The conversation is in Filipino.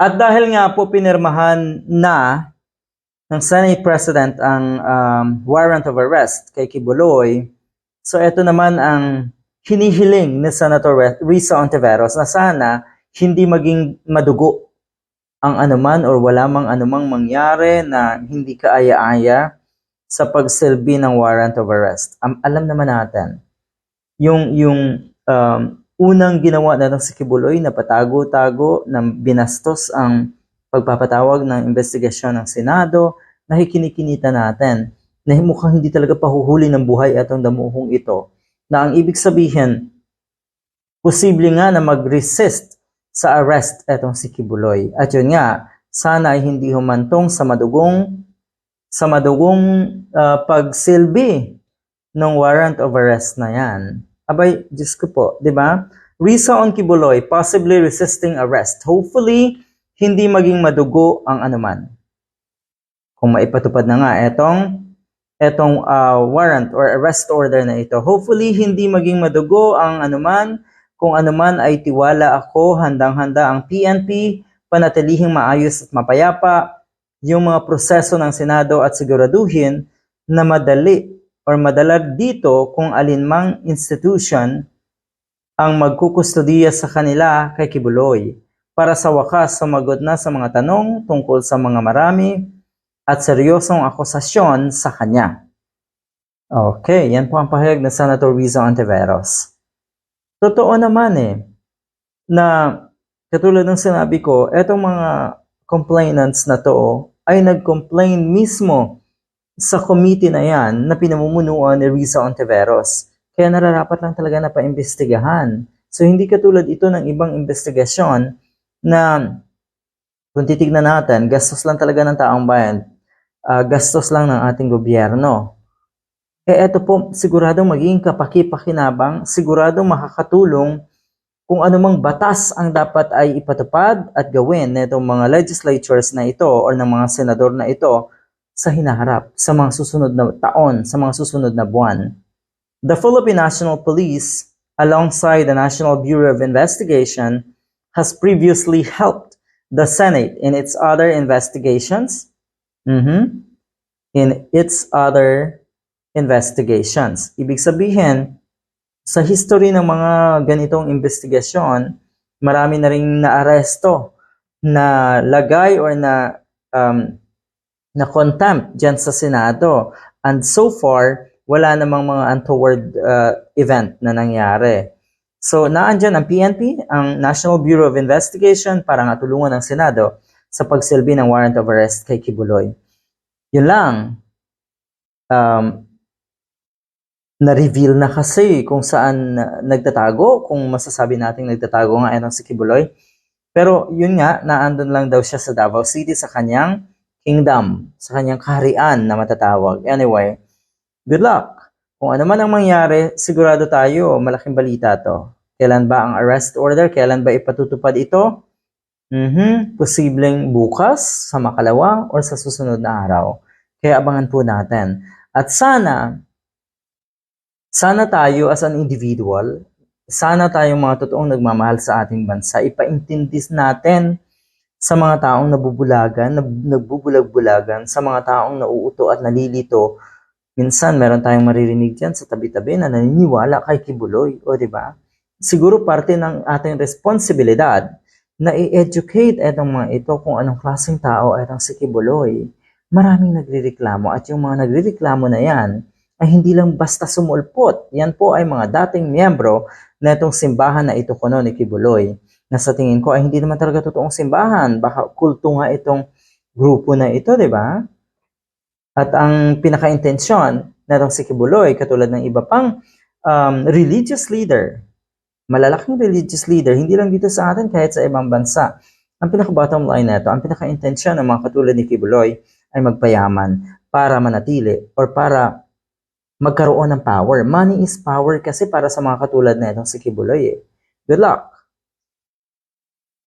At dahil nga po pinirmahan na ng Senate President ang um, warrant of arrest kay Kibuloy, so ito naman ang hinihiling ni Senator Risa Ontiveros na sana hindi maging madugo ang anuman or wala mang anumang mangyari na hindi kaaya-aya sa pagsilbi ng warrant of arrest. Am- alam naman natin, yung, yung um, unang ginawa na ng si Kibuloy na patago-tago na binastos ang pagpapatawag ng investigasyon ng Senado, nakikinikinita natin na mukhang hindi talaga pahuhuli ng buhay atong damuhong ito. Na ang ibig sabihin, posible nga na mag-resist sa arrest etong si Kibuloy. At yun nga, sana ay hindi humantong sa madugong sa madugong ah, pagsilbi ng warrant of arrest na yan. Abay, Diyos ko po, di ba? Risa on Kibuloy, possibly resisting arrest. Hopefully, hindi maging madugo ang anuman. Kung maipatupad na nga etong etong ah, warrant or arrest order na ito. Hopefully, hindi maging madugo ang anuman. Kung anuman ay tiwala ako, handang-handa ang PNP, panatilihing maayos at mapayapa yung mga proseso ng Senado at siguraduhin na madali or madalag dito kung alinmang institution ang magkukustudiya sa kanila kay Kibuloy para sa wakas sumagot na sa mga tanong tungkol sa mga marami at seryosong akusasyon sa kanya. Okay, yan po ang pahayag ng Senator Rizzo Antiveros. Totoo naman eh, na katulad ng sinabi ko, etong mga complainants na to ay nag-complain mismo sa committee na yan na pinamumunuan ni Risa Ontiveros. Kaya nararapat lang talaga na paimbestigahan. So hindi katulad ito ng ibang investigasyon na kung titignan natin, gastos lang talaga ng taong bayan, ah, gastos lang ng ating gobyerno. Eh eto po, siguradong magiging kapaki-pakinabang, siguradong makakatulong kung anumang batas ang dapat ay ipatupad at gawin nitong mga legislatures na ito or ng mga senador na ito sa hinaharap, sa mga susunod na taon, sa mga susunod na buwan. The Philippine National Police, alongside the National Bureau of Investigation, has previously helped the Senate in its other investigations. Mhm. In its other investigations. Ibig sabihin, sa history ng mga ganitong investigasyon, marami na rin naaresto, na lagay or na um, na contempt dyan sa Senado. And so far, wala namang mga untoward uh, event na nangyari. So, naandyan ang PNP, ang National Bureau of Investigation para nga tulungan ng Senado sa pagsilbi ng warrant of arrest kay Kibuloy. Yun lang. Um, na-reveal na kasi kung saan na- nagtatago, kung masasabi nating nagtatago nga itong si Kibuloy. Pero yun nga, naandun lang daw siya sa Davao City sa kanyang kingdom, sa kanyang kaharian na matatawag. Anyway, good luck. Kung ano man ang mangyari, sigurado tayo, malaking balita to. Kailan ba ang arrest order? Kailan ba ipatutupad ito? Mhm, posibleng bukas, sa makalawa, or sa susunod na araw. Kaya abangan po natin. At sana, sana tayo as an individual, sana tayong mga totoong nagmamahal sa ating bansa, ipaintindis natin sa mga taong nabubulagan, nab- nagbubulag-bulagan, sa mga taong nauuto at nalilito. Minsan, meron tayong maririnig dyan sa tabi-tabi na naniniwala kay Kibuloy, o di ba? Siguro parte ng ating responsibilidad na i-educate etong mga ito kung anong klaseng tao etong si Kibuloy. Maraming nagrireklamo at yung mga nagrireklamo na yan ay hindi lang basta sumulpot. Yan po ay mga dating miyembro na itong simbahan na ito kuno ni Kibuloy. Na sa tingin ko ay hindi naman talaga totoong simbahan. Baka kulto nga itong grupo na ito, di ba? At ang pinaka-intensyon na itong si Kibuloy, katulad ng iba pang um, religious leader, malalaking religious leader, hindi lang dito sa atin, kahit sa ibang bansa. Ang pinaka-bottom line na ito, ang pinaka-intensyon ng mga katulad ni Kibuloy ay magpayaman para manatili or para magkaroon ng power. Money is power kasi para sa mga katulad na itong si Kibuloy eh. Good luck!